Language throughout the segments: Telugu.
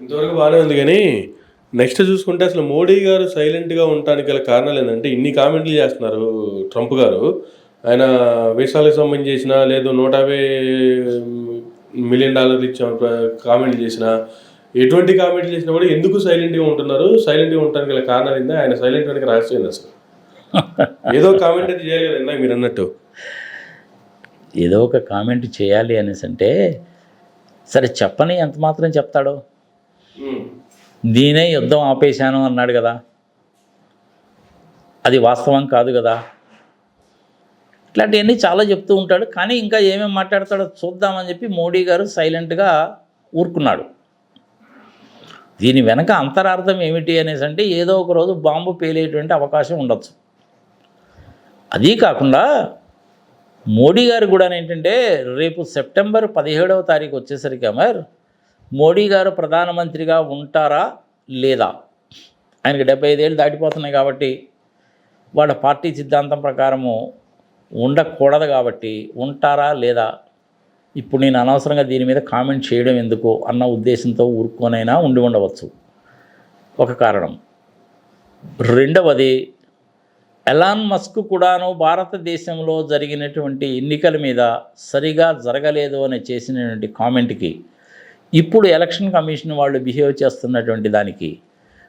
ఇంతవరకు బాగానే ఉంది కానీ నెక్స్ట్ చూసుకుంటే అసలు మోడీ గారు సైలెంట్గా ఉండటానికి గల కారణాలు ఏంటంటే ఇన్ని కామెంట్లు చేస్తున్నారు ట్రంప్ గారు. ఆయన వీసాలకు సంబంధించి చేసిన లేదు నూట యాభై మిలియన్ డాలర్లు ఇచ్చాం కామెంట్లు చేసిన ఎటువంటి కామెంట్లు చేసినా కూడా ఎందుకు సైలెంట్గా ఉంటున్నారు? సైలెంట్గా ఉండటానికి గల కారణాలు ఏంటంటే ఆయన సైలెంట్ వెనక రహస్యం ఏంది అసలు? ఏదో కామెంట్ అయితే చేయాలి కదా మీరు అన్నట్టు. ఏదో ఒక కామెంట్ చేయాలి అనేసి అంటే సరే చెప్పని ఎంత మాత్రం చెప్తాడో? దీనే యుద్ధం ఆపేశాను అన్నాడు కదా. అది వాస్తవం కాదు కదా. ఇట్లాంటివన్నీ చాలా చెప్తూ ఉంటాడు. కానీ ఇంకా ఏమేమి మాట్లాడతాడో చూద్దామని చెప్పి మోడీ గారు సైలెంట్గా ఊరుకున్నాడు. దీని వెనక అంతరార్థం ఏమిటి అనేసి అంటే ఏదో ఒక రోజు బాంబు పేలేటువంటి అవకాశం ఉండొచ్చు. అదీ కాకుండా మోడీ గారు కూడా ఏంటంటే రేపు సెప్టెంబర్ పదిహేడవ తారీఖు వచ్చేసరికి అమర్ మోడీ గారు ప్రధానమంత్రిగా ఉంటారా లేదా? ఆయనకి డెబ్బై ఐదేళ్ళు దాటిపోతున్నాయి కాబట్టి వాళ్ళ పార్టీ సిద్ధాంతం ప్రకారము ఉండకూడదు కాబట్టి ఉంటారా లేదా? ఇప్పుడు నేను అనవసరంగా దీని మీద కామెంట్ చేయడం ఎందుకు అన్న ఉద్దేశంతో ఊరుకోనైనా ఉండి ఉండవచ్చు. ఒక కారణం. రెండవది ఎలాన్ మస్క్ కూడాను భారతదేశంలో జరిగినటువంటి ఎన్నికల మీద సరిగా జరగలేదు అని చేసినటువంటి కామెంట్కి ఇప్పుడు ఎలక్షన్ కమిషన్ వాళ్ళు బిహేవ్ చేస్తున్నటువంటి దానికి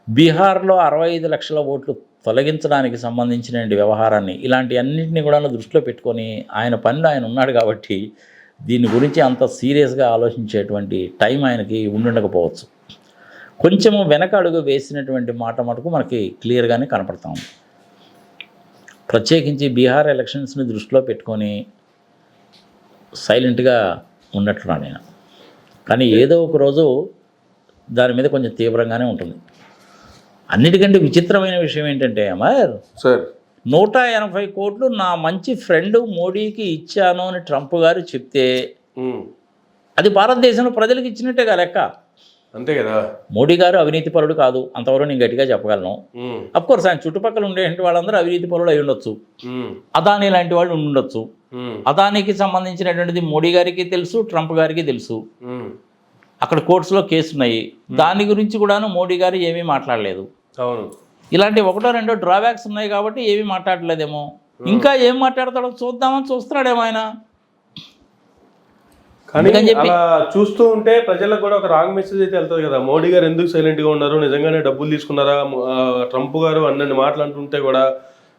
బీహార్లో అరవై ఐదు లక్షల ఓట్లు తొలగించడానికి సంబంధించిన వ్యవహారాన్ని ఇలాంటి అన్నింటినీ కూడా దృష్టిలో పెట్టుకొని ఆయన పనిలో ఆయన ఉన్నాడు కాబట్టి దీని గురించి అంత సీరియస్గా ఆలోచించేటువంటి టైం ఆయనకి ఉండుండకపోవచ్చు కొంచెము వెనక అడుగు వేసినటువంటి మాట మటుకు మనకి క్లియర్గానే కనపడతా ప్రత్యేకించి బీహార్ ఎలక్షన్స్ని దృష్టిలో పెట్టుకొని సైలెంట్గా ఉన్నట్లున్నాను నేను కానీ ఏదో ఒక రోజు దాని మీద కొంచెం తీవ్రంగానే ఉంటుంది అన్నిటికంటే విచిత్రమైన విషయం ఏంటంటే అమర్ సార్ నూట ఎనభై కోట్లు నా మంచి ఫ్రెండ్ మోడీకి ఇచ్చాను అని ట్రంప్ గారు చెప్తే. అది భారతదేశంలో ప్రజలకు ఇచ్చినట్టేగా లెక్క అంతే కదా మోడీ గారు అవినీతి పరుడు కాదు అంతవరకు నేను గట్టిగా చెప్పగలను ఉమ్. కోర్స్ ఆయన చుట్టుపక్కల ఉండేటువంటి వాళ్ళందరూ అవినీతి పరులు అయి ఉండొచ్చు. అదానీ లాంటి వాళ్ళు ఉండి ఉండొచ్చు. అదానికి సంబంధించినటువంటిది మోడీ గారికి తెలుసు ట్రంప్ గారికి తెలుసు. అక్కడ కోర్ట్స్లో కేసు ఉన్నాయి దాని గురించి కూడాను మోడీ గారు ఏమీ మాట్లాడలేదు. అవును. ఇలాంటి ఒకటో రెండో డ్రాబ్యాక్స్ ఉన్నాయి కాబట్టి ఏమీ మాట్లాడలేదేమో. ఇంకా ఏం మాట్లాడతాడో చూద్దామని చూస్తున్నాడేమో ఆయన. కానీ అలా చూస్తూ ఉంటే ప్రజలకు కూడా ఒక రాంగ్ మెసేజ్ అయితే వెళ్తుంది కదా. మోడీ గారు ఎందుకు సైలెంట్గా ఉన్నారు? నిజంగానే డబ్బులు తీసుకున్నారా? ట్రంప్ గారు అన్నన్ని మాట్లాడుతుంటే కూడా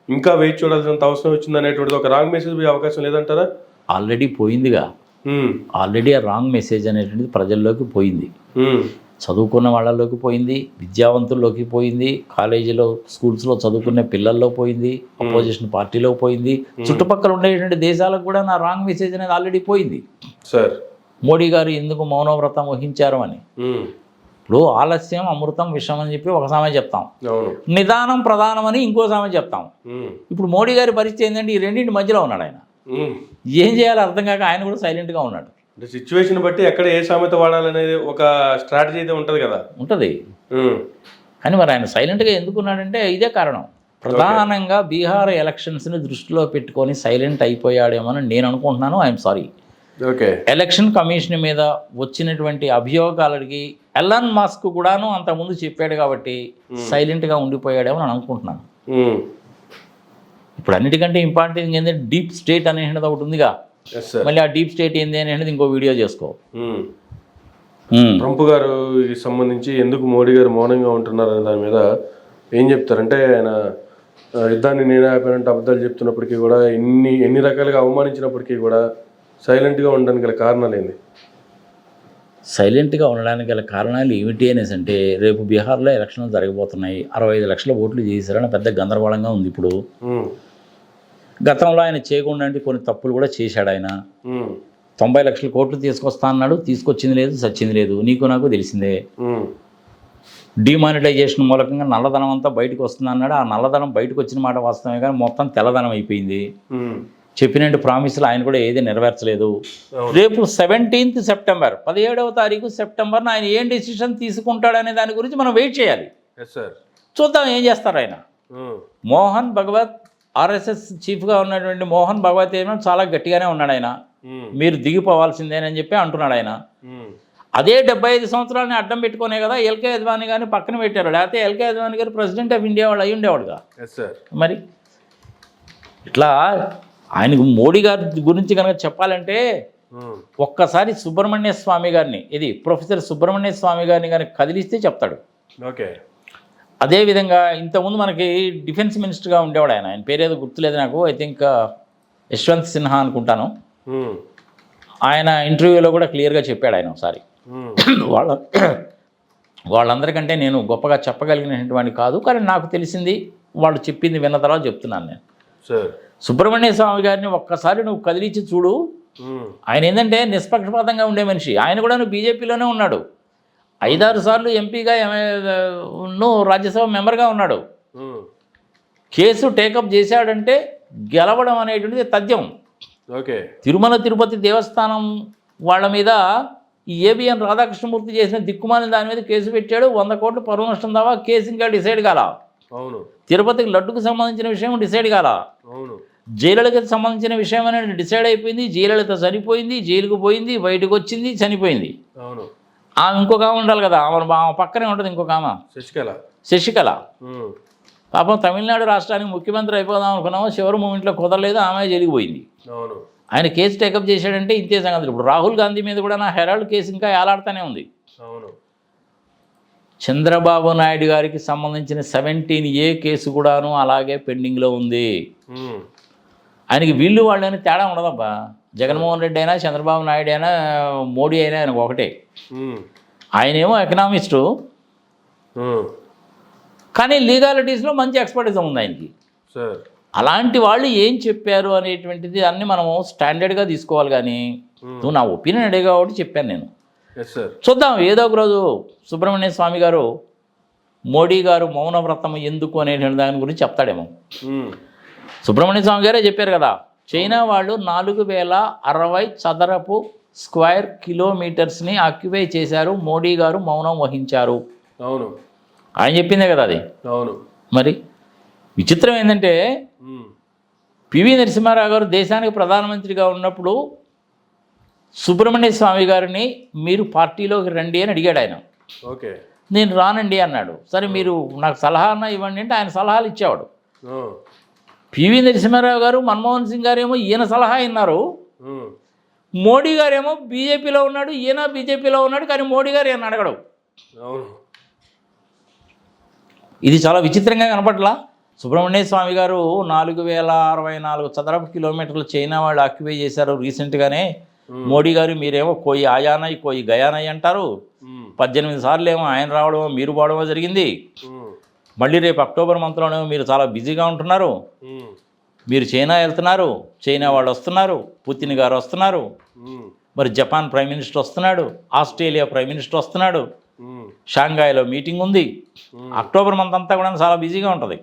ఇంకా వెయిట్ చూడాల్సినంత అవసరం వచ్చింది అనేటువంటిది ఒక రాంగ్ మెసేజ్ పోయే అవకాశం లేదంటారా? ఆల్రెడీ పోయిందిగా. ఆల్రెడీ ఆ రాంగ్ మెసేజ్ అనేటువంటిది ప్రజల్లోకి పోయింది. చదువుకున్న వాళ్ళలోకి పోయింది విద్యావంతుల్లోకి పోయింది కాలేజీలో స్కూల్స్లో చదువుకునే పిల్లల్లో పోయింది అపోజిషన్ పార్టీలో పోయింది. చుట్టుపక్కల ఉండేటువంటి దేశాలకు కూడా నా రాంగ్ మెసేజ్ అనేది ఆల్రెడీ పోయింది. సార్ మోడీ గారు ఎందుకు మౌనవ్రతం వహించారు అని. ఇప్పుడు ఆలస్యం అమృతం విషయం అని చెప్పి ఒక సామె చెప్తాం. నిదానం ప్రధానం అని ఇంకో సామె చెప్తాం. ఇప్పుడు మోడీ గారి పరిస్థితి ఏంటంటే ఈ రెండింటి మధ్యలో ఉన్నాడు ఆయన. ఏం చేయాలో అర్థం కాక ఆయన కూడా సైలెంట్గా ఉన్నాడు. అంటే సిచ్యువేషన్ బట్టి ఎక్కడ ఏ సామెత వాడాలనేది ఒక స్ట్రాటజీ అయితే ఉంటది కదా. ఉంటుంది. కానీ మరి ఆయన సైలెంట్గా ఎందుకున్నాడంటే ఇదే కారణం. ప్రధానంగా బీహార్ ఎలక్షన్స్ని దృష్టిలో పెట్టుకొని సైలెంట్ అయిపోయాడేమని నేను అనుకుంటున్నాను. I'm sorry okay. Election commission మీద వచ్చినటువంటి అభియోగాలకి ఎలన్ మాస్క్ కూడాను అంతకుముందు చెప్పాడు కాబట్టి సైలెంట్గా ఉండిపోయాడేమో అని అనుకుంటున్నాను. ఇప్పుడు అన్నిటికంటే ఇంపార్టెంట్ ఏంటంటే డీప్ స్టేట్ అనేది ఒకటి ఉందిగా. మళ్ళీ ఆ డీప్ స్టేట్ ఏంది అనేది ఇంకో వీడియో చేసుకో. ట్రంప్ గారు సంబంధించి ఎందుకు మోడీ గారు మౌనంగా ఉంటున్నారు అనే దాని మీద ఏం చెప్తారంటే ఆయన యుద్ధాన్ని నేనే ఆపానంటే అబద్ధాలు చెప్తున్నప్పటికీ కూడా ఎన్ని ఎన్ని రకాలుగా అవమానించినప్పటికీ కూడా సైలెంట్గా ఉండడానికి గల కారణాలు ఏంది? సైలెంట్గా ఉండడానికి గల కారణాలు ఏమిటి అనేసి అంటే రేపు బీహార్లో ఎలక్షన్లు జరగబోతున్నాయి. అరవై ఐదు లక్షల ఓట్లు చేశారని పెద్ద గందరగోళంగా ఉంది ఇప్పుడు. గతంలో ఆయన చేయకుండా కొన్ని తప్పులు కూడా చేశాడు ఆయన. తొంభై లక్షల కోట్లు తీసుకొస్తా అన్నాడు తీసుకొచ్చింది లేదు సచ్చింది లేదు. నీకు నాకు తెలిసిందే. డిమానిటైజేషన్ మూలకంగా నల్లధనం అంతా బయటకు వస్తుంది అన్నాడు ఆ నల్లధనం బయటకు వచ్చిన మాట వాస్తవమే కానీ మొత్తం తెల్లధనం అయిపోయింది. చెప్పినట్టు ప్రామిసులు ఆయన కూడా ఏది నెరవేర్చలేదు. రేపు సెవెంటీన్త్ సెప్టెంబర్ పదిహేడవ తారీఖు సెప్టెంబర్న ఆయన ఏం డెసిషన్ తీసుకుంటాడనే దాని గురించి మనం వెయిట్ చేయాలి. చూద్దాం ఏం చేస్తారు ఆయన. మోహన్ భగవత్ ఆర్ఎస్ఎస్ చీఫ్గా ఉన్నటువంటి మోహన్ భగవత్ ఏమో చాలా గట్టిగానే ఉన్నాడు ఆయన. మీరు దిగిపోవాల్సిందేనని చెప్పి అంటున్నాడు ఆయన. అదే డెబ్బై ఐదు సంవత్సరాలని అడ్డం పెట్టుకునే కదా ఎల్కే అద్వానీ గారిని పక్కన పెట్టారు. లేకపోతే ఎల్కే అద్వానీ గారు ప్రెసిడెంట్ ఆఫ్ ఇండియా వాళ్ళు అయి ఉండేవాడుగా. మరి ఇట్లా ఆయనకు మోడీ గారి గురించి కనుక చెప్పాలంటే ఒక్కసారి సుబ్రహ్మణ్య స్వామి గారిని ఇది ప్రొఫెసర్ సుబ్రహ్మణ్య స్వామి గారిని కనుక కదిలిస్తే చెప్తాడు. ఓకే. అదేవిధంగా ఇంతకుముందు మనకి డిఫెన్స్ మినిస్టర్గా ఉండేవాడు ఆయన. ఆయన పేరేదో గుర్తులేదు నాకు. ఐ థింక్ యశ్వంత్ సిన్హా అనుకుంటాను. ఆయన ఇంటర్వ్యూలో కూడా క్లియర్గా చెప్పాడు ఆయన ఒకసారి. వాళ్ళ వాళ్ళందరికంటే నేను గొప్పగా చెప్పగలిగినటువంటి కాదు. కానీ నాకు తెలిసింది వాళ్ళు చెప్పింది విన్న తర్వాత చెప్తున్నాను నేను. సార్ సుబ్రహ్మణ్య స్వామి గారిని ఒక్కసారి నువ్వు కదిలించి చూడు. ఆయన ఏంటంటే నిష్పక్షపాతంగా ఉండే మనిషి. ఆయన కూడా నువ్వు బీజేపీలోనే ఉన్నాడు. ఐదారు సార్లు ఎంపీగా నువ్వు రాజ్యసభ మెంబర్గా ఉన్నాడు. కేసు టేకప్ చేశాడంటే గెలవడం అనేటువంటిది తథ్యం. ఓకే. తిరుమల తిరుపతి దేవస్థానం వాళ్ళ మీద ఈ ఏబిఎన్ రాధాకృష్ణమూర్తి చేసిన దిక్కుమాలిన దాని మీద కేసు పెట్టాడు. వంద కోట్లు పరువు నష్టం దావా కేసు ఇంకా డిసైడ్ కాల. అవును. తిరుపతికి లడ్డుకు సంబంధించిన విషయం డిసైడ్ కాల. అవును. జయలలితకు సంబంధించిన విషయం అనేది డిసైడ్ అయిపోయింది జయలలిత చనిపోయింది జైలుకు పోయింది బయటకు వచ్చింది చనిపోయింది. అవును. ఆమె ఇంకొక ఆమె ఉండాలి కదా ఆమె ఆమె పక్కనే ఉంటుంది ఇంకొక ఆమె. శశికళ. శశికళ. పాపం తమిళనాడు రాష్ట్రానికి ముఖ్యమంత్రి అయిపోదాం అనుకున్నాము చివరి మూమెంట్లో కుదరలేదు ఆమె జైలుకు పోయింది. అవును. ఆయన కేసు టేకప్ చేశాడంటే ఇంతే సంగతులు ఇప్పుడు రాహుల్ గాంధీ మీద కూడా నా హెరాల్డ్ కేసు ఇంకా ఏలాడుతూనే ఉంది. అవును. చంద్రబాబు నాయుడు గారికి సంబంధించిన సెవెంటీన్ ఏ కేసు కూడాను అలాగే పెండింగ్లో ఉంది. ఆయనకి వీళ్ళు వాళ్ళని తేడా ఉండదబ్బా. జగన్మోహన్ రెడ్డి అయినా చంద్రబాబు నాయుడు అయినా మోడీ అయినా ఆయనకు ఒకటే. ఆయనేమో ఎకనామిస్టు. కానీ లీగాలిటీస్లో మంచి ఎక్స్పర్టిజం ఉంది ఆయనకి. అలాంటి వాళ్ళు ఏం చెప్పారు అనేటువంటిది అన్ని మనము స్టాండర్డ్గా తీసుకోవాలి కానీ నువ్వు నా ఒపీనియన్ అడిగా కాబట్టి చెప్పాను నేను. చూద్దాం ఏదో ఒక రోజు సుబ్రహ్మణ్య స్వామి గారు మోడీ గారు మౌన వ్రతం ఎందుకు అనేటువంటి దాని గురించి చెప్తాడేమో. సుబ్రహ్మణ్య స్వామి గారే చెప్పారు కదా చైనా వాళ్ళు నాలుగు వేల అరవై చదరపు స్క్వేర్ కిలోమీటర్స్ని ఆక్యుపై చేశారు మోడీ గారు మౌనం వహించారు. అవును. ఆయన చెప్పిందే కదా అది. అవును. మరి విచిత్రం ఏంటంటే. పివి నరసింహారావు గారు దేశానికి ప్రధానమంత్రిగా ఉన్నప్పుడు సుబ్రహ్మణ్య స్వామి గారిని మీరు పార్టీలోకి రండి అని అడిగాడు ఆయన. ఓకే. నేను రానండి అన్నాడు. సరే మీరు నాకు సలహా అన్నా ఇవ్వండి అంటే ఆయన సలహాలు ఇచ్చేవాడు. పివి నరసింహారావు గారు మన్మోహన్ సింగ్ గారు ఏమో ఈయన సలహా విన్నారు ఉమ్. మోడీ గారు ఏమో బీజేపీలో ఉన్నాడు ఈయన బీజేపీలో ఉన్నాడు కానీ మోడీ గారు ఈయన అడగడు. ఇది చాలా విచిత్రంగా కనపట్లా సుబ్రహ్మణ్య స్వామి గారు నాలుగు వేల అరవై నాలుగు చదరపు కిలోమీటర్లు చైనా వాళ్ళు ఆక్యుపై చేశారు రీసెంట్గానే. మోడీ గారు మీరేమో కోయి ఆయానై కోయి గయానై అంటారు. పద్దెనిమిది సార్లు ఏమో ఆయన రావడమో మీరు పోవడమో జరిగింది. మళ్ళీ రేపు అక్టోబర్ మంత్లోనేమో మీరు చాలా బిజీగా ఉంటున్నారు. మీరు చైనా వెళ్తున్నారు. చైనా వాళ్ళు వస్తున్నారు. పుతిన్ గారు వస్తున్నారు. మరి జపాన్ ప్రైమ్ మినిస్టర్ వస్తున్నాడు. ఆస్ట్రేలియా ప్రైమ్ మినిస్టర్ వస్తున్నాడు. షాంఘాయిలో మీటింగ్ ఉంది. అక్టోబర్ మంత్ అంతా కూడా చాలా బిజీగా ఉంటుంది.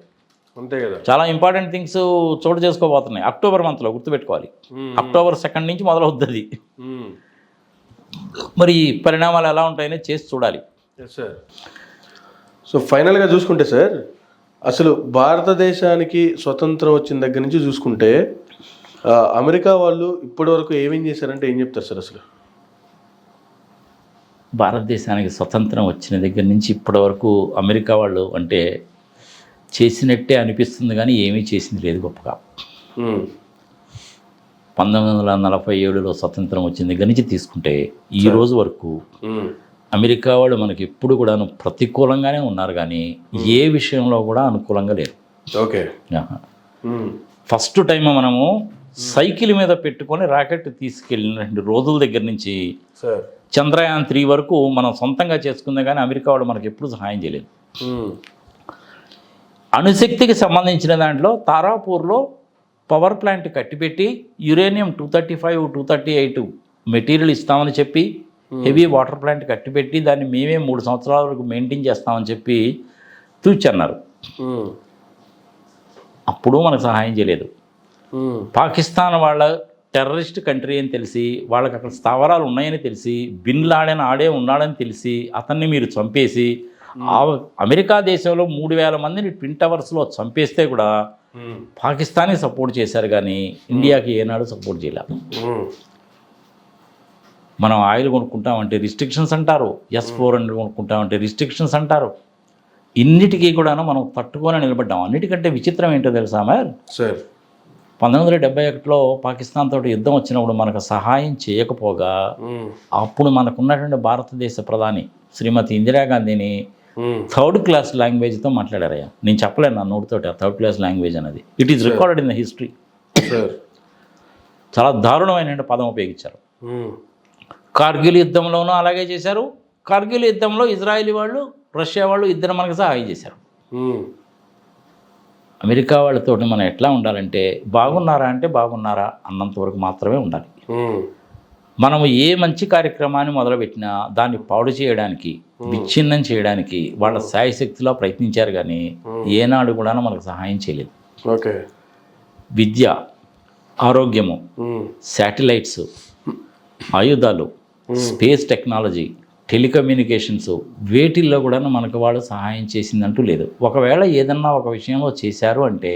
అంతే కదా. చాలా ఇంపార్టెంట్ థింగ్స్ చోటు చేసుకోబోతున్నాయి. అక్టోబర్ మంత్లో గుర్తుపెట్టుకోవాలి. అక్టోబర్ సెకండ్ నుంచి మొదలవుతుంది ఉమ్. మరి ఈ పరిణామాలు ఎలా ఉంటాయని చేసి చూడాలి. సార్ సో ఫైనల్గా చూసుకుంటే సార్ అసలు భారతదేశానికి స్వతంత్రం వచ్చిన దగ్గర నుంచి చూసుకుంటే అమెరికా వాళ్ళు ఇప్పటి వరకు ఏమేం చేశారంటే ఏం చెప్తారు సార్ అసలు భారతదేశానికి స్వతంత్రం వచ్చిన దగ్గర నుంచి ఇప్పటి వరకు అమెరికా వాళ్ళు అంటే చేసినట్టే అనిపిస్తుంది కానీ ఏమీ చేసింది లేదు గొప్పగా. పంతొమ్మిది వందల నలభై ఏడులో స్వతంత్రం వచ్చిన దగ్గర నుంచి తీసుకుంటే ఈ రోజు వరకు. అమెరికా వాళ్ళు మనకి ఎప్పుడు కూడాను ప్రతికూలంగానే ఉన్నారు కానీ ఏ విషయంలో కూడా అనుకూలంగా లేరు ఓకే. ఉమ్. ఫస్ట్ టైం మనము సైకిల్ మీద పెట్టుకొని రాకెట్ తీసుకెళ్ళిన రోజుల దగ్గర నుంచి చంద్రయాన్ త్రీ వరకు మనం సొంతంగా చేసుకుందే కానీ అమెరికా వాళ్ళు మనకి ఎప్పుడు సహాయం చేయలేదు. అణుశక్తికి సంబంధించిన దాంట్లో తారాపూర్లో power plant కట్టిపెట్టి uranium two thirty five two thirty eight material ఇస్తామని చెప్పి హెవీ వాటర్ ప్లాంట్ కట్టిపెట్టి దాన్ని మేమే మూడు సంవత్సరాల వరకు మెయింటైన్ చేస్తామని చెప్పి తూచన్నారు. అప్పుడు మనకు సహాయం చేయలేదు. పాకిస్తాన్ వాళ్ళ టెర్రరిస్ట్ కంట్రీ అని తెలిసి వాళ్ళకి అక్కడ స్థావరాలు ఉన్నాయని తెలిసి బిన్ లాడెన్ ఆడే ఉన్నాడని తెలిసి అతన్ని మీరు చంపేసి అమెరికా దేశంలో మూడు వేల మందిని ట్విన్ టవర్స్లో చంపేస్తే కూడా ఉమ్. పాకిస్తాన్కి సపోర్ట్ చేశారు కానీ ఇండియాకి ఏనాడు సపోర్ట్ చేయలేదు. మనం ఆయిల్ కొనుక్కుంటామంటే రిస్ట్రిక్షన్స్ అంటారు. ఎస్ ఫోర్ హండ్రెడ్ కొనుక్కుంటామంటే రిస్ట్రిక్షన్స్ అంటారు. ఇన్నిటికీ కూడాను మనం తట్టుకొని నిలబడ్డాం. అన్నిటికంటే విచిత్రం ఏంటో తెలుసా మేర్ సార్. పంతొమ్మిది వందల డెబ్బై ఒకటిలో పాకిస్తాన్ తోటి యుద్ధం వచ్చినప్పుడు మనకు సహాయం చేయకపోగా అప్పుడు మనకున్నటువంటి భారతదేశ ప్రధాని శ్రీమతి ఇందిరాగాంధీని థర్డ్ క్లాస్ లాంగ్వేజ్తో మాట్లాడారయ్యా. నేను చెప్పలేను నా నోటితోటి ఆ థర్డ్ క్లాస్ లాంగ్వేజ్ అనేది. It is recorded in the history sir. చాలా దారుణమైన పదం ఉపయోగించారు. కార్గిల్ యుద్ధంలోనూ అలాగే చేశారు. కార్గిల్ యుద్ధంలో ఇజ్రాయిలీ వాళ్ళు రష్యా వాళ్ళు ఇద్దరు మనకు సహాయం చేశారు. అమెరికా వాళ్ళతోటి మనం ఎట్లా ఉండాలంటే బాగున్నారా అంటే బాగున్నారా అన్నంత వరకు మాత్రమే ఉండాలి. మనము ఏ మంచి కార్యక్రమాన్ని మొదలుపెట్టినా దాన్ని పాడు చేయడానికి విచ్ఛిన్నం చేయడానికి వాళ్ళ శాయశక్తిలో ప్రయత్నించారు కానీ ఏనాడు కూడా మనకు సహాయం చేయలేదు. ఓకే. విద్య ఆరోగ్యము శాటిలైట్స్ ఆయుధాలు స్పేస్ టెక్నాలజీ టెలికమ్యూనికేషన్స్ వేటిల్లో కూడా మనకు వాళ్ళు సహాయం చేసిందంటూ లేదు. ఒకవేళ ఏదన్నా ఒక విషయంలో చేశారు అంటే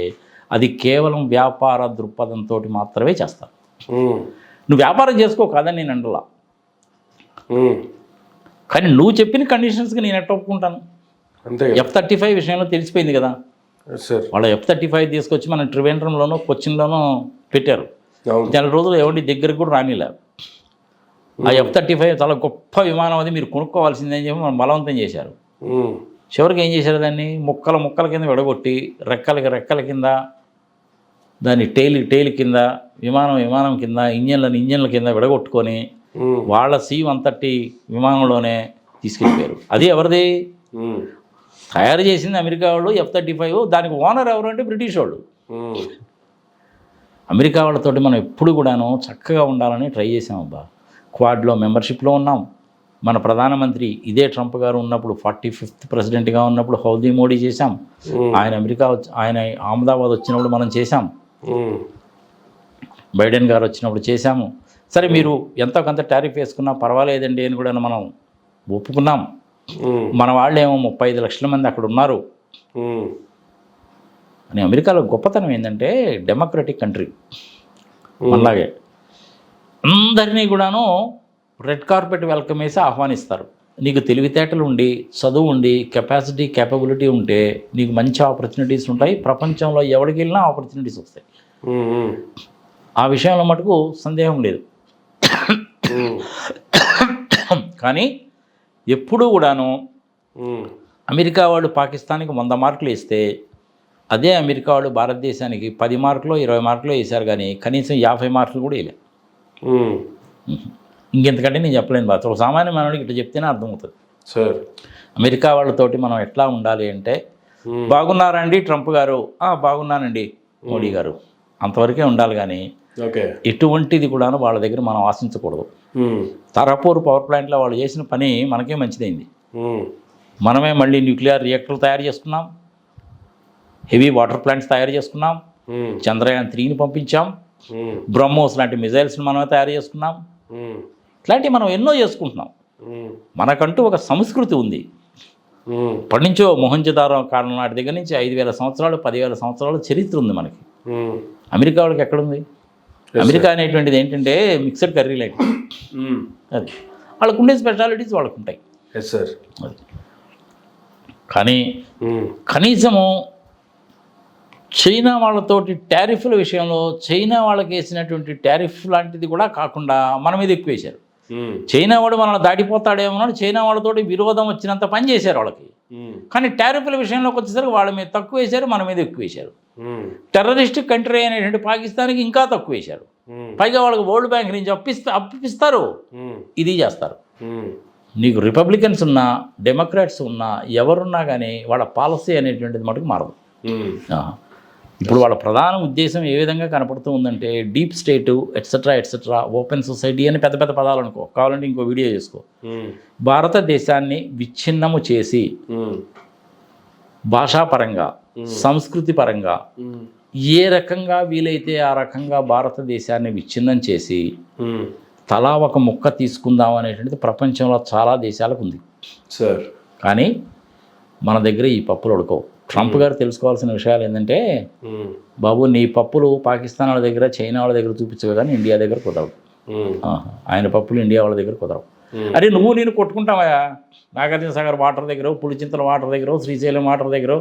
అది కేవలం వ్యాపార దృక్పథంతో మాత్రమే చేస్తారు. నువ్వు వ్యాపారం చేసుకో కాదని నేను అంటలా. కానీ నువ్వు చెప్పిన కండిషన్స్కి నేను ఎట్ట ఒప్పుకుంటాను? అంతే ఎఫ్ థర్టీ ఫైవ్ విషయంలో తెలిసిపోయింది కదా. సార్ వాళ్ళ ఎఫ్ థర్టీ ఫైవ్ తీసుకొచ్చి మన త్రివేంద్రంలోనూ కొచ్చిన్లోనూ పెట్టారు. నెల రోజులు ఎవరి దగ్గరికి కూడా రానిలే. ఆ ఎఫ్ థర్టీ ఫైవ్ చాలా గొప్ప విమానం అది. మీరు కొనుక్కోవాల్సిందే అని చెప్పి మనం బలవంతం చేశారు. చివరికి ఏం చేశారు దాన్ని? ముక్కల ముక్కల కింద విడగొట్టి రెక్కలకి రెక్కల కింద దాన్ని టైల్ టైల్ కింద విమానం విమానం కింద ఇంజన్లను ఇంజన్ల కింద విడగొట్టుకొని వాళ్ళ సి వన్ థర్టీ విమానంలోనే తీసుకెళ్ళిపోయారు. అది ఎవరిది? తయారు చేసింది అమెరికా వాళ్ళు ఎఫ్ థర్టీ ఫైవ్ దానికి ఓనర్ ఎవరు అంటే బ్రిటిష్ వాళ్ళు. అమెరికా వాళ్ళతోటి మనం ఎప్పుడు కూడాను చక్కగా ఉండాలని ట్రై చేసాం అబ్బా. క్వాడ్లో మెంబర్షిప్లో ఉన్నాం. మన ప్రధానమంత్రి ఇదే ట్రంప్ గారు ఉన్నప్పుడు ఫార్టీ ఫిఫ్త్ ప్రెసిడెంట్గా ఉన్నప్పుడు హౌదీ మోడీ చేశాం. ఆయన అమెరికా వచ్చి ఆయన అహ్మదాబాద్ వచ్చినప్పుడు మనం చేశాం. బైడెన్ గారు వచ్చినప్పుడు చేశాము. సరే మీరు ఎంతో కొంత టారిఫ్ వేసుకున్నా పర్వాలేదండి అని కూడా మనం ఒప్పుకున్నాం. మన వాళ్ళేమో ముప్పై ఐదు లక్షల మంది అక్కడ ఉన్నారు. అని అమెరికాలో గొప్పతనం ఏంటంటే డెమోక్రటిక్ కంట్రీ. అలాగే అందరినీ కూడాను రెడ్ కార్పెట్ వెల్కమ్ వేసి ఆహ్వానిస్తారు. నీకు తెలివితేటలు ఉండి చదువు ఉండి కెపాసిటీ క్యాపబిలిటీ ఉంటే నీకు మంచి ఆపర్చునిటీస్ ఉంటాయి. ప్రపంచంలో ఎవరికి వెళ్ళినా ఆపర్చునిటీస్ వస్తాయి. ఆ విషయంలో మటుకు సందేహం లేదు. కానీ ఎప్పుడూ కూడాను అమెరికా వాళ్ళు పాకిస్తాన్కి వంద మార్కులు ఇస్తే అదే అమెరికా వాళ్ళు భారతదేశానికి పది మార్కులు ఇరవై మార్కులు వేశారు కానీ కనీసం యాభై మార్కులు కూడా వేయలే. ఉమ్, ఇంకెంతకంటే నేను చెప్పలేను బాధ ఒక సామాన్య మానవుడికి ఇట్లా చెప్తేనే అర్థమవుతుంది. సార్. అమెరికా వాళ్ళతోటి మనం ఎట్లా ఉండాలి అంటే బాగున్నారండి ట్రంప్ గారు. "ఆ, బాగున్నానండి మోడీ గారు. అంతవరకే ఉండాలి కానీ ఓకే. ఎటువంటిది కూడాను వాళ్ళ దగ్గర మనం ఆశించకూడదు. తరపూర్ పవర్ ప్లాంట్లో వాళ్ళు చేసిన పని మనకే మంచిదైంది. మనమే మళ్ళీ న్యూక్లియర్ రియాక్టర్లు తయారు చేసుకున్నాం. హెవీ వాటర్ ప్లాంట్స్ తయారు చేసుకున్నాం. చంద్రయాన్ త్రీని పంపించాం. బ్రహ్మోస్ లాంటి మిజైల్స్ని మనమే తయారు చేసుకున్నాం. ఉమ్, ఇట్లాంటివి మనం ఎన్నో చేసుకుంటున్నాం. ఉమ్, మనకంటూ ఒక సంస్కృతి ఉంది. ఇప్పటి నుంచో మొహంజదారో కాలం నాటి దగ్గర నుంచి ఐదు వేల సంవత్సరాలు పదివేల సంవత్సరాలు చరిత్ర ఉంది మనకి. అమెరికా వాళ్ళకి ఎక్కడుంది? అమెరికా అనేటువంటిది ఏంటంటే మిక్సడ్ కర్రీ లైట్ అది. వాళ్ళకు ఉండే స్పెషాలిటీస్ వాళ్ళకు ఉంటాయి ఎస్ సార్ అది. కానీ కనీసము చైనా వాళ్ళతోటి టారిఫ్ల విషయంలో చైనా వాళ్ళకి వేసినటువంటి టారిఫ్ లాంటిది కూడా కాకుండా మన మీద ఎక్కువ వేశారు. చైనా వాడు మనల్ని దాటిపోతాడేమో చైనా వాళ్ళతోటి విరోధం వచ్చినంత పని చేశారు వాళ్ళకి. కానీ టారిఫ్ల విషయంలోకి వచ్చేసరికి వాళ్ళ మీద తక్కువ వేశారు మన మీద ఎక్కువ వేశారు. టెర్రరిస్ట్ కంట్రీ అనేటువంటి పాకిస్తాన్కి ఇంకా తక్కువ వేశారు. పైగా వాళ్ళకి వరల్డ్ బ్యాంక్ నుంచి అప్పిస్తా అప్పిస్తారు. ఇది చేస్తారు. నీకు రిపబ్లికన్స్ ఉన్నా డెమోక్రాట్స్ ఉన్నా ఎవరున్నా కానీ వాళ్ళ పాలసీ అనేటువంటిది మటుకు మారదు. ఇప్పుడు వాళ్ళ ప్రధాన ఉద్దేశం ఏ విధంగా కనపడుతూ ఉందంటే deep state etcetera etcetera open society అని పెద్ద పెద్ద పదాలు అనుకో. కావాలంటే ఇంకో వీడియో చేసుకో. భారతదేశాన్ని విచ్ఛిన్నము చేసి భాషాపరంగా సంస్కృతి పరంగా ఏ రకంగా వీలైతే ఆ రకంగా భారతదేశాన్ని విచ్ఛిన్నం చేసి తలా ఒక ముక్క తీసుకుందాం అనేటువంటిది ప్రపంచంలో చాలా దేశాలకు ఉంది. సార్. కానీ మన దగ్గర ఈ పప్పులు ఉడకవు. ట్రంప్ గారు తెలుసుకోవాల్సిన విషయాలు ఏంటంటే బాబు నీ పప్పులు పాకిస్తాన్ వాళ్ళ దగ్గర చైనా వాళ్ళ దగ్గర చూపించవు కానీ ఇండియా దగ్గర కుదరవు. ఆయన పప్పులు ఇండియా వాళ్ళ దగ్గర కుదరవు. అరే నువ్వు నేను కొట్టుకుంటావా నాగార్జున సాగర్ వాటర్ దగ్గర పులిచింతల వాటర్ దగ్గర శ్రీశైలం వాటర్ దగ్గర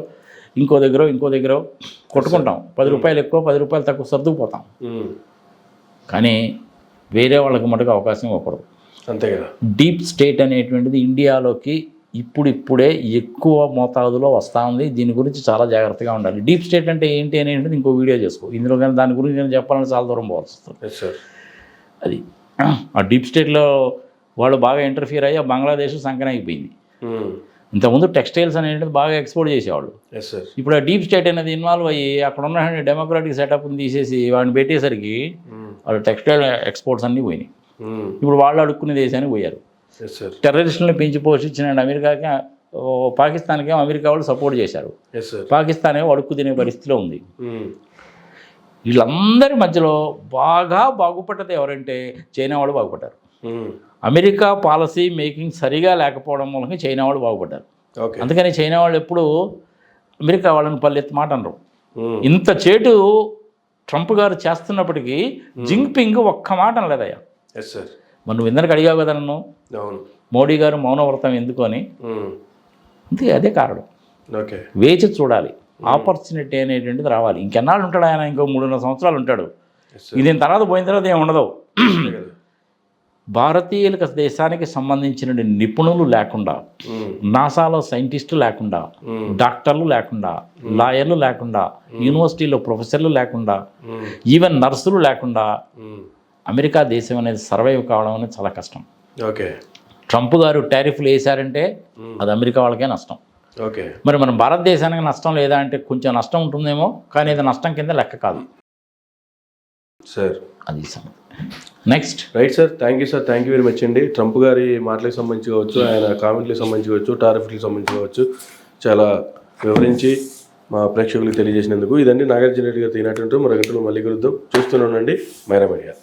ఇంకో దగ్గర ఇంకో దగ్గర కొట్టుకుంటాం. పది రూపాయలు ఎక్కువ పది రూపాయలు తక్కువ సర్దుకుపోతాం. కానీ వేరే వాళ్ళకి మటుకు అవకాశం ఇవ్వకూడదు. అంతే కదా. డీప్ స్టేట్ అనేటువంటిది ఇండియాలోకి ఇప్పుడిప్పుడే ఎక్కువ మోతాదులో వస్తూ ఉంది దీని గురించి చాలా జాగ్రత్తగా ఉండాలి. డీప్ స్టేట్ అంటే ఏంటి అనేటువంటిది ఇంకో వీడియో చేసుకో. ఇందులో కానీ దాని గురించి నేను చెప్పాలని చాలా దూరం పోవాల్సి వస్తుంది. అది. ఆ డీప్ స్టేట్లో వాళ్ళు బాగా ఇంటర్ఫియర్ అయ్యి బంగ్లాదేశ్ సంకన అయిపోయింది. ఉమ్, ఇంతకుముందు టెక్స్టైల్స్ అనేటిది బాగా ఎక్స్పోర్ట్ చేసేవాళ్ళు. ఇప్పుడు ఆ డీప్ స్టేట్ అనేది ఇన్వాల్వ్ అయ్యి అక్కడ ఉన్న డెమోక్రాటిక్ సెటప్ని తీసేసి వాడిని పెట్టేసరికి ఉమ్, వాళ్ళు టెక్స్టైల్ ఎక్స్పోర్ట్స్ అన్నీ పోయినాయి. ఉమ్, ఇప్పుడు వాళ్ళు అడుక్కునే దేశానికి పోయారు. టెర్రరిస్టులను పెంచి పోషించిన అమెరికాకి ఓ, పాకిస్తాన్కి ఏమో అమెరికా వాళ్ళు సపోర్ట్ చేశారు. పాకిస్తాన్ ఏమో అడుక్కు తినే పరిస్థితిలో ఉంది. ఉమ్, వీళ్ళందరి మధ్యలో బాగా బాగుపడ్డది ఎవరంటే చైనా వాళ్ళు బాగుపడ్డారు. ఉమ్, అమెరికా పాలసీ మేకింగ్ సరిగా లేకపోవడం మూలంగా చైనా వాళ్ళు బాగుపడ్డారు. ఓకే అందుకని చైనా వాళ్ళు ఎప్పుడు అమెరికా వాళ్ళని పల్లెత్తి మాట అనరు. ఉమ్, ఇంత చేటు ట్రంప్ గారు చేస్తున్నప్పటికీ జింగ్పింగ్ ఒక్క మాట అనలేదయ్యా. ఎస్ సార్ మరి నువ్వు ఇందరికి అడిగావు కదా నన్ను? మోడీ గారు మౌనవ్రతం ఎందుకు అని? అంతే అదే కారణం. ఓకే. వేచి చూడాలి. ఆపర్చునిటీ అనేటువంటిది రావాలి. ఇంకెన్నాళ్ళు ఉంటాడు ఆయన? ఇంకో మూడున్నర సంవత్సరాలు ఉంటాడు. ఇది తర్వాత పోయిన తర్వాత ఏమి ఉండదు. భారతీయులకు దేశానికి సంబంధించిన నిపుణులు లేకుండా నాసాలో సైంటిస్టులు లేకుండా డాక్టర్లు లేకుండా లాయర్లు లేకుండా యూనివర్సిటీలో ప్రొఫెసర్లు లేకుండా ఈవెన్ నర్సులు లేకుండా అమెరికా దేశం అనేది సర్వైవ్ కావడం అనేది చాలా కష్టం. ఓకే. ట్రంప్ గారు టారిఫ్లు వేశారంటే అది అమెరికా వాళ్ళకే నష్టం. ఓకే. మరి మన భారతదేశానికి నష్టం లేదా అంటే కొంచెం నష్టం ఉంటుందేమో కానీ ఇది నష్టం కింద లెక్క కాదు. సార్. అది సంగతి. Next. Right sir thank you sir thank you very much అండి. ట్రంప్ గారి మాటలకు సంబంధించి కావచ్చు ఆయన కామెంట్లకు సంబంధించి కావచ్చు టారిఫ్లకు సంబంధించి కావచ్చు చాలా వివరించి మా ప్రేక్షకులకు తెలియజేసినందుకు. ఇదండి నాగార్జున రెడ్డి గారు తినట్టుంటూ మరొకటి మళ్ళీ కలుద్దాం. చూస్తూనే ఉండండి. మైరా మీడియా